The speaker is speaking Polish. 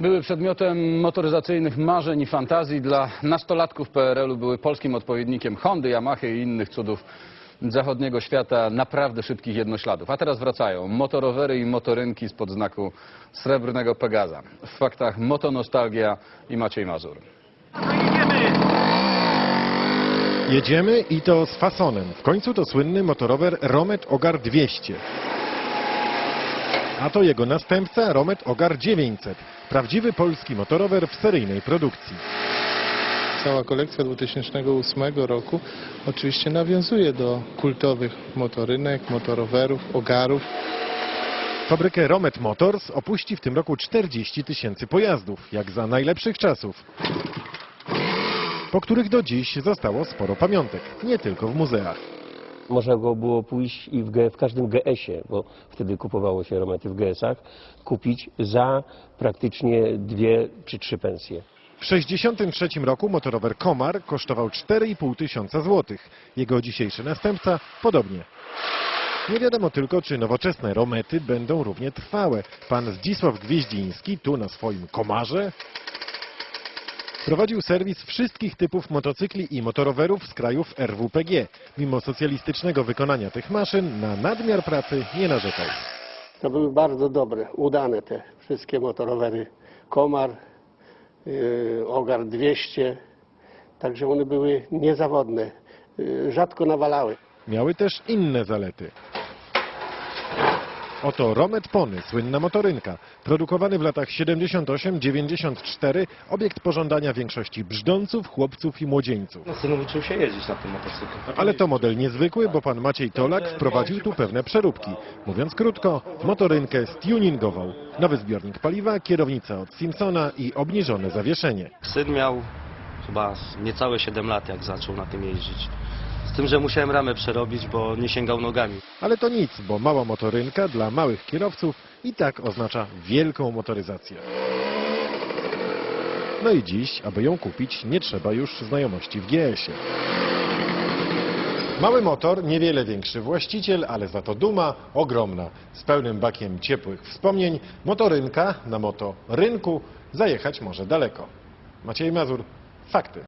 Były przedmiotem motoryzacyjnych marzeń i fantazji. Dla nastolatków PRL-u były polskim odpowiednikiem Hondy, Yamaha i innych cudów zachodniego świata, naprawdę szybkich jednośladów. A teraz wracają motorowery i motorynki spod znaku srebrnego Pegaza. W faktach motonostalgia i Maciej Mazur. Jedziemy i to z fasonem. W końcu to słynny motorower Romet Ogar 200. A to jego następca Romet Ogar 900. Prawdziwy polski motorower w seryjnej produkcji. Cała kolekcja 2008 roku oczywiście nawiązuje do kultowych motorynek, motorowerów, ogarów. Fabrykę Romet Motors opuści w tym roku 40 tysięcy pojazdów, jak za najlepszych czasów. Po których do dziś zostało sporo pamiątek, nie tylko w muzeach. Można go było pójść i w, w każdym GS-ie, bo wtedy kupowało się romety w GS-ach, kupić za praktycznie dwie czy trzy pensje. W 1963 roku motorower Komar kosztował 4,5 tysiąca złotych. Jego dzisiejszy następca podobnie. Nie wiadomo tylko, czy nowoczesne romety będą równie trwałe. Pan Zdzisław Gwieździński tu na swoim Komarze prowadził serwis wszystkich typów motocykli i motorowerów z krajów RWPG. Mimo socjalistycznego wykonania tych maszyn na nadmiar pracy nie narzekał. To były bardzo dobre, udane te wszystkie motorowery. Komar, yy, Ogar 200, także one były niezawodne, yy, rzadko nawalały. Miały też inne zalety. Oto Romet Pony, słynna motorynka. Produkowany w latach 78-94, obiekt pożądania większości brzdąców, chłopców i młodzieńców. No, syn uczył się jeździć na tym motocyklu. Ale to model niezwykły, bo pan Maciej Tolak wprowadził tu pewne przeróbki. Mówiąc krótko, motorynkę stuningował. Nowy zbiornik paliwa, kierownica od Simpsona i obniżone zawieszenie. Syn miał chyba niecałe 7 lat, jak zaczął na tym jeździć. Z tym, że musiałem ramę przerobić, bo nie sięgał nogami. Ale to nic, bo mała motorynka dla małych kierowców i tak oznacza wielką motoryzację. No i dziś, aby ją kupić, nie trzeba już znajomości w GS-ie. Mały motor, niewiele większy właściciel, ale za to duma ogromna. Z pełnym bakiem ciepłych wspomnień, motorynka na moto rynku zajechać może daleko. Maciej Mazur, fakty.